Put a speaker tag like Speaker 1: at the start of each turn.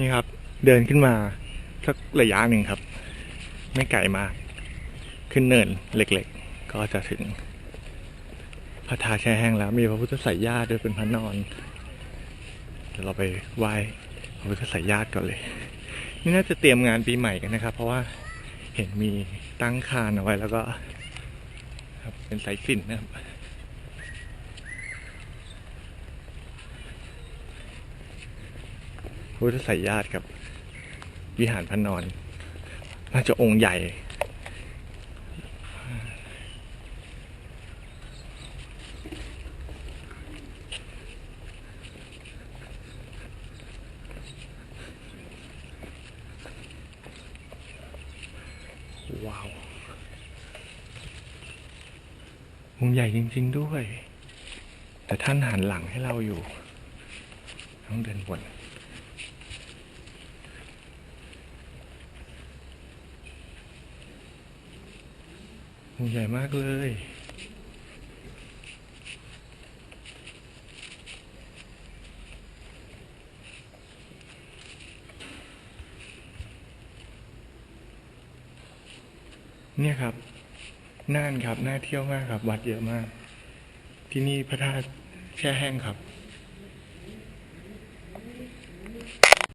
Speaker 1: นี่ครับ เดินขึ้นมาสักระยะหนึ่งครับ ไม่ไกลมาก ขึ้นเนินเล็กๆ ก็จะถึง พระธาตุแช่แห้งแล้ว มีพระพุทธสายญาติด้วยเป็นพระนอนเดี๋ยวเราไปไหว้พระพุทธสายญาติก่อนเลย นี่น่าจะเตรียมงานปีใหม่กันนะครับ เพราะว่าเห็นมีตั้งคานเอาไว้แล้วก็เป็นสายสิญจนนะครับ พุทธสยญาติครับวิหารพระนอน น่าจะองค์ใหญ่ ว้าว องค์ใหญ่จริง ๆ ด้วย แต่ท่านหันหลังให้เราอยู่ ต้องเดินบน ใหญ่มากเลยเนี่ยครับ น่านครับ น่าเที่ยวมากครับ วัดเยอะมาก ที่นี่พระธาตุแช่แห้งครับ